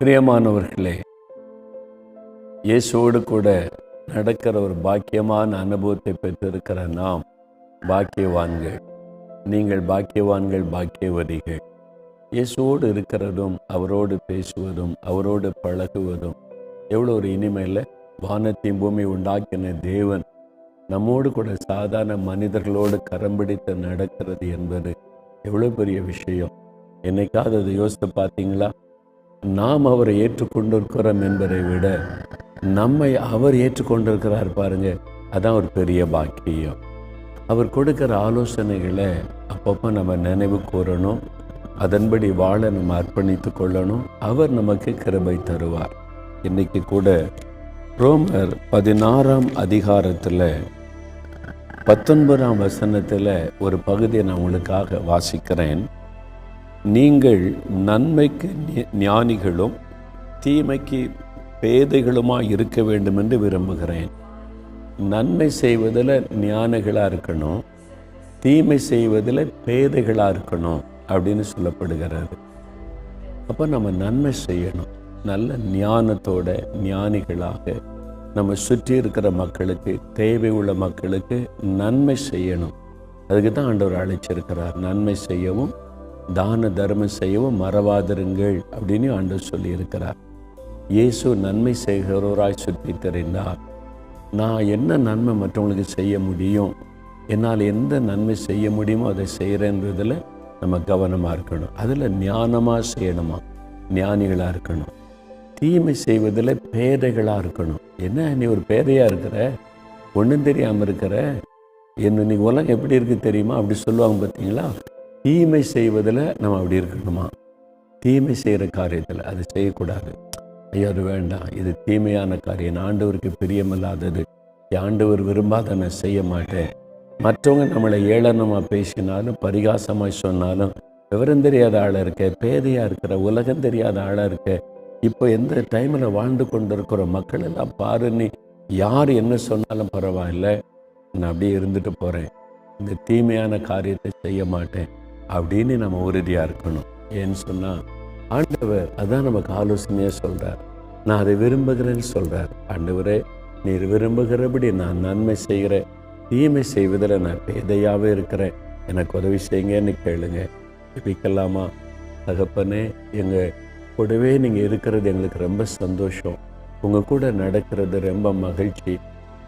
பிரியமானவர்களே இயேசுவோடு கூட நடக்கிற ஒரு பாக்கியமான அனுபவத்தை பெற்றிருக்கிற நாம் பாக்கியவான்கள். நீங்கள் பாக்கியவான்கள் பாக்கியவதிகள். இயேசுவோடு இருக்கிறதும் அவரோடு பேசுவதும் அவரோடு பழகுவதும் எவ்வளோ ஒரு இனிமையில் வானத்தையும் பூமி உண்டாக்கின தேவன் நம்மோடு கூட சாதாரண மனிதர்களோடு கரம் பிடித்து நடக்கிறது என்பது எவ்வளோ பெரிய விஷயம். என்னைக்காவது அதை யோசித்து பார்த்தீங்களா? நாம் அவரை ஏற்றுக்கொண்டிருக்கிறோம் என்பதை விட நம்மை அவர் ஏற்றுக்கொண்டிருக்கிறார் பாருங்க அதான் ஒரு பெரிய பாக்கியம். அவர் கொடுக்கிற ஆலோசனைகளை அப்பப்போ நம்ம நினைவு கூறணும் அதன்படி வாழ நம்ம அர்ப்பணித்து கொள்ளணும் அவர் நமக்கு கிருபை தருவார். இன்னைக்கு கூட ரோமர் பதினாறாம் அதிகாரத்தில் பத்தொன்பதாம் வசனத்தில் ஒரு பகுதியை நான் உங்களுக்காக வாசிக்கிறேன். நீங்கள் நன்மைக்கு ஞானிகளும் தீமைக்கு பேதைகளுமாக இருக்க வேண்டும் என்று விரும்புகிறேன். நன்மை செய்வதில் ஞானிகளாக இருக்கணும் தீமை செய்வதில் பேதைகளாக இருக்கணும் அப்படின்னு சொல்லப்படுகிறது. அப்போ நம்ம நன்மை செய்யணும். நல்ல ஞானத்தோட ஞானிகளாக நம்ம சுற்றி இருக்கிற மக்களுக்கு தேவை உள்ள மக்களுக்கு நன்மை செய்யணும். அதுக்கு தான் ஆண்டவர் அழைச்சிருக்கிறார். நன்மை செய்யவும் தான தர்மம் செய்யவும் மறவாதிருங்கள் அப்படின்னு ஆண்டவர் சொல்லியிருக்கிறார். இயேசு நன்மை செய்கிறவராய் சுற்றி தெரிந்தார் நான் என்ன நன்மை மற்றவங்களுக்கு செய்ய முடியும்? என்னால் எந்த நன்மை செய்ய முடியுமோ அதை செய்கிறேன்றதில் நம்ம கவனமாக இருக்கணும். அதில் ஞானமாக செய்யணுமா? ஞானிகளாக இருக்கணும். தீமை செய்வதில் பேதைகளாக இருக்கணும். என்ன நீ ஒரு பேதையாக இருக்கிற? ஒன்றும் தெரியாமல் இருக்கிற? என்ன நீ உலகம் எப்படி இருக்குது தெரியுமா? அப்படி சொல்லுவாங்க பார்த்தீங்களா தீமை செய்வதில் நம்ம அப்படி இருக்கணுமா? தீமை செய்கிற காரியத்தில் அது செய்யக்கூடாது. ஐயோ அது வேண்டாம். இது தீமையான காரியம். ஆண்டவருக்கு பிரியமில்லாதது. ஆண்டவர் விரும்பாத நான் செய்ய மாட்டேன். மற்றவங்க நம்மளை ஏளனமாக பேசினாலும் பரிகாசமாக சொன்னாலும் விவரம் தெரியாத ஆளாக இருக்க பேதையாக இருக்கிற உலகம் தெரியாத ஆளாக இருக்க இப்போ எந்த டைமில் வாழ்ந்து கொண்டு இருக்கிற மக்கள் எல்லாம் பாருன்னு யார் என்ன சொன்னாலும் பரவாயில்ல. நான் அப்படியே இருந்துட்டு போகிறேன் இந்த தீமையான காரியத்தை செய்ய மாட்டேன். அப்படின்னு நம்ம உறுதியாக இருக்கணும். ஏன்னு சொன்னால் ஆண்டவர் அதான் நமக்கு ஆலோசனையாக சொல்கிறார் நான் அதை விரும்புகிறேன்னு சொல்கிறார் ஆண்டவரே நீர் விரும்புகிறபடி நான் நன்மை செய்கிறேன். தீமை செய்வதில் நான் பேதையாகவே இருக்கிறேன். எனக்கு உதவி செய்யுங்கன்னு கேளுங்க. ஜெபிக்கலாமா? தகப்பனே எங்கள் கூடவே நீங்கள் இருக்கிறது எங்களுக்கு ரொம்ப சந்தோஷம். உங்கள் கூட நடக்கிறது ரொம்ப மகிழ்ச்சி.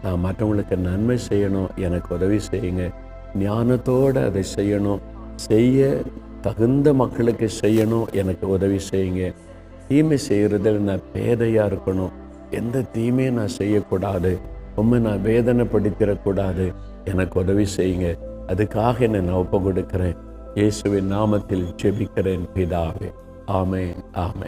நான் மற்றவங்களுக்கு நன்மை செய்யணும் எனக்கு உதவி செய்யுங்க. ஞானத்தோடு அதை செய்யணும். செய்ய தகுந்த மக்களுக்கு செய்யணும் எனக்கு உதவி செய்யுங்க. தீமை செய்கிறதில் நான் பேதையாக இருக்கணும். எந்த தீமையும் நான் செய்யக்கூடாது. உண்மை நான் வேதனைப்படுத்திடக்கூடாது. எனக்கு உதவி செய்யுங்க. அதுக்காக என்னை நான் ஒப்பு கொடுக்கிறேன் இயேசுவின் நாமத்தில் ஜெபிக்கிறேன் பிதாவே. ஆமே ஆமே